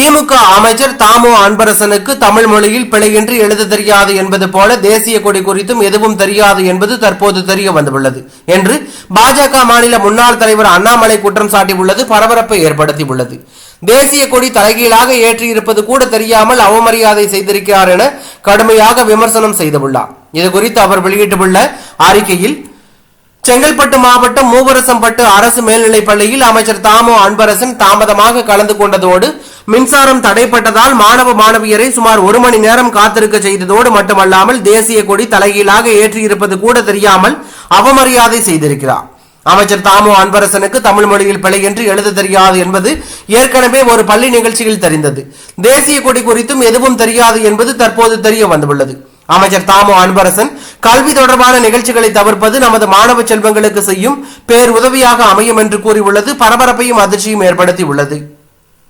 திமுக அமைச்சர் தாமோ அன்பரசனுக்கு தமிழ் மொழியில் பிழையின்றி எழுத தெரியாது என்பது போல தேசிய கொடி குறித்தும் எதுவும் தெரியாது என்பது தற்போது தெரிய வந்துள்ளது என்று பாஜக மாநில முன்னாள் தலைவர் அண்ணாமலை குற்றம் சாட்டியுள்ளது பரபரப்பை ஏற்படுத்தியுள்ளது. தேசிய கொடி தலைகீழாக ஏற்றியிருப்பது கூட தெரியாமல் அவமரியாதை செய்திருக்கிறார் என கடுமையாக விமர்சனம் செய்துள்ளார். இது குறித்து அவர் வெளியிட்டுள்ள அறிக்கையில் செங்கல்பட்டு மாவட்டம் மூவரசம்பட்டு அரசு மேல்நிலைப் பள்ளியில் அமைச்சர் தாமோ அன்பரசன் தாமதமாக கலந்து கொண்டதோடு மின்சாரம் தடைப்பட்டதால் மாணவ மாணவியரை சுமார் ஒரு மணி நேரம் காத்திருக்க செய்ததோடு மட்டுமல்லாமல் தேசிய கொடி தலைகீழாக ஏற்றியிருப்பது கூட தெரியாமல் அவமரியாதை செய்திருக்கிறார். அமைச்சர் தாமோ அன்பரசனுக்கு தமிழ் மொழியில் பிழை என்று எழுத தெரியாது என்பது ஏற்கனவே ஒரு பள்ளி நிகழ்ச்சியில் தெரிந்தது. தேசிய கொடி குறித்தும் எதுவும் தெரியாது என்பது தற்போது தெரிய வந்துள்ளது. அமைச்சர் தாமோ அன்பரசன் கல்வி தொடர்பான நிகழ்ச்சிகளை தவிர்ப்பது நமது மாணவ செல்வங்களுக்கு செய்யும் பேர் உதவியாக அமையும் என்று கூறியுள்ளது. பரபரப்பையும் அதிர்ச்சியும் ஏற்படுத்தி உள்ளது